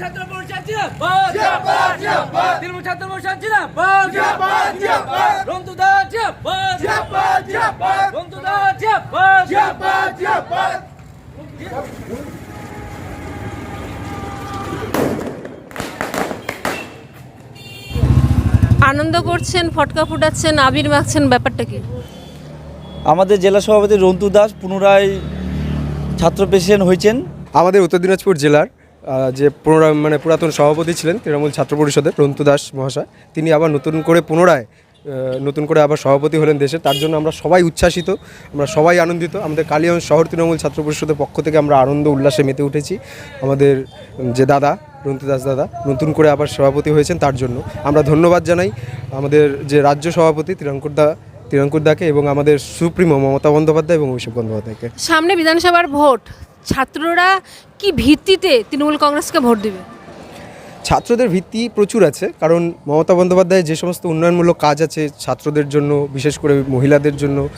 ছাত্র পরিষদ জিন্দাবাদ জিন্দাবাদ, জিন্দাবাদ। তৃণমূল ছাত্র পরিষদ জিন্দাবাদ জিন্দাবাদ, জিন্দাবাদ। রন্তুদা জিন্দাবাদ জিন্দাবাদ, জিন্দাবাদ। রন্তুদা জিন্দাবাদ জিন্দাবাদ, জিন্দাবাদ। আনন্দ করছেন ফটকা ফুটাচ্ছেন আবির মাখছেন ব্যাপারটা কি আমাদের জেলা সভাপতি রন্তু দাস পুনরায় ছাত্র প্রেসিডেন্ট হয়েছেন আমাদের উত্তর দিনাজপুর জেলার যে পুনরায় মানে পুরাতন সভাপতি ছিলেন তৃণমূল ছাত্র পরিষদের রন্তু দাস মহাশয়, তিনি আবার নতুন করে পুনরায় নতুন করে আবার সভাপতি হলেন দেশে। তার জন্য আমরা সবাই উচ্ছ্বাসিত, আমরা সবাই আনন্দিত। আমাদের কালিয়াগঞ্জ শহর তৃণমূল ছাত্র পরিষদের পক্ষ থেকে আমরা আনন্দ, উল্লাসে মেতে উঠেছি। আমাদের যে দাদা, রন্তু দাস দাদা, নতুন করে আবার সভাপতি হয়েছেন তার জন্য। আমরা ধন্যবাদ জানাই আমাদের যে রাজ্য সভাপতি তিরঙ্কুর দা তিরঙ্কুর দাকে এবং আমাদের সুপ্রিমো মমতা বন্দ্যোপাধ্যায় এবং অভিষেক বন্দ্যোপাধ্যায়কে। সামনে বিধানসভার ভোট। ছাত্ররা কি ভিত্তিতে তৃণমূল কংগ্রেসকে ভোট দেবে? ছাত্রদের ভিত্তি প্রচুর আছে, কারণ মমতা বন্দ্যোপাধ্যায় যে সমস্ত উন্নয়নমূলক কাজ আছে ছাত্রদের জন্য, বিশেষ করে মহিলাদের জন্য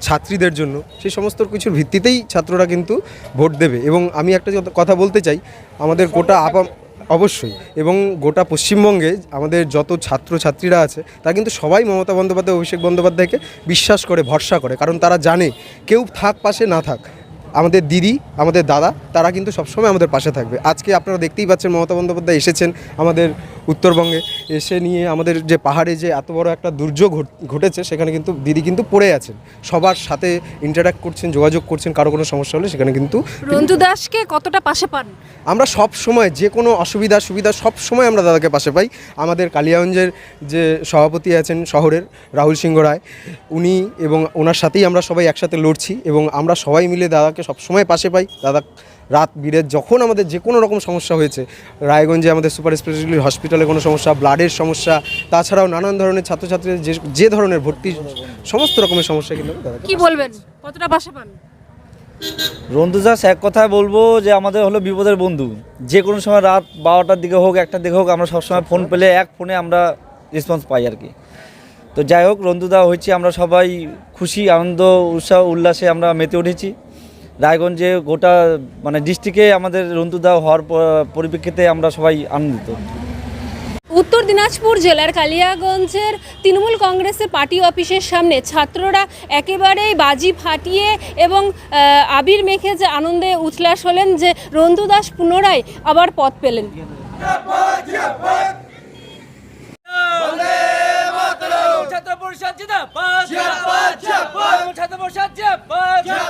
ছাত্রীদের জন্য, সেই সমস্ত কিছুর ভিত্তিতেই ছাত্ররা কিন্তু ভোট দেবে। এবং আমি একটা কথা- বলতে চাই, আমাদের গোটা আপা অবশ্যই, এবং গোটা পশ্চিমবঙ্গে আমাদের যত ছাত্র ছাত্রীরা আছে, তারা কিন্তু সবাই মমতা বন্দ্যোপাধ্যায়, অভিষেক বন্দ্যোপাধ্যায়কে বিশ্বাস করে, ভরসা করে, কারণ তারা জানে, কেউ থাক পাশে না থাক আমাদের দিদি, আমাদের দাদা, তারা কিন্তু সবসময় আমাদের পাশে থাকবে। আজকে আপনারা দেখতেই পাচ্ছেন মমতা বন্দ্যোপাধ্যায় এসেছেন আমাদের উত্তরবঙ্গে এসে নিয়ে আমাদের যে পাহাড়ে যে এত বড় একটা দুর্যোগ ঘট- ঘটেছে সেখানে কিন্তু দিদি কিন্তু পড়ে আছেন। সবার সাথে ইন্টারাক্ট করছেন যোগাযোগ করছেন কারও কোনো সমস্যা হলে সেখানে কিন্তু রন্তু দাসকে কতটা পাশে পান? আমরা সব সময় যে কোনো অসুবিধা সুবিধা সব সময় আমরা দাদাকে পাশে পাই। আমাদের কালিয়াগঞ্জের যে সভাপতি আছেন শহরের রাহুল সিংহ রায় উনি এবং ওনার সাথেই আমরা সবাই একসাথে লড়ছি এবং আমরা সবাই মিলে দাদাকে সব সময় পাশে পাই। দাদা রাত বিরেত যখন আমাদের যে কোনো রকম সমস্যা হয়েছে রায়গঞ্জে আমাদের সুপার স্পেশালিটি হসপিটালে কোনো সমস্যা ব্লাডের সমস্যা তাছাড়াও নানান ধরনের ছাত্রছাত্রীদের যে যে ধরনের ভর্তি সমস্ত রকমের সমস্যা কিন্তু কি বলবেন? কতটা পাশে পান? দাস এক কথায় বলব যে আমাদের হলো বিপদের বন্ধু। যে কোনো সময় রাত বারোটার দিকে হোক একটার দিকে হোক আমরা সবসময় ফোন পেলে এক ফোনে আমরা রেসপন্স পাই আর কি। তো যাই হোক রন্তুদা হয়েছি আমরা সবাই খুশি আনন্দ উৎসাহ উল্লাসে আমরা মেতে উঠেছি। রায়গঞ্জে গোটা মানে ডিস্ট্রিক্টে আমাদের রন্তুদা হওয়ার পরিপ্রেক্ষিতে আমরা সবাই আনন্দিত। উত্তর দিনাজপুর জেলার কালিয়াগঞ্জের তৃণমূল কংগ্রেসের পার্টি অফিসের সামনে ছাত্ররা একেবারেই বাজি ফাটিয়ে এবং আবির মেখে যে আনন্দে উচ্ছ্বাস হলেন যে রন্তু দাস পুনরায় আবার পথ পেলেন। ছাত্র পরিষদ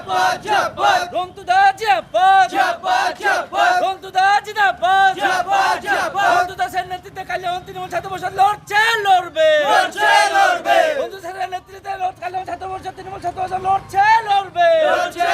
Jabba, Jabba. Run to the Jabba. Jabba, Jabba. Run to the Jabba. Jabba, Jabba. Run to the নেতৃত্বে কালে অন্তিম ছাত্র পরিষদ লড়ছে লড়বে লড়ছে লড়বে বন্ধু স্যারের নেতৃত্বে কালে ছাত্র পরিষদ তৃণমূল ছাত্র পরিষদ লড়ছে লড়বে লড়ছে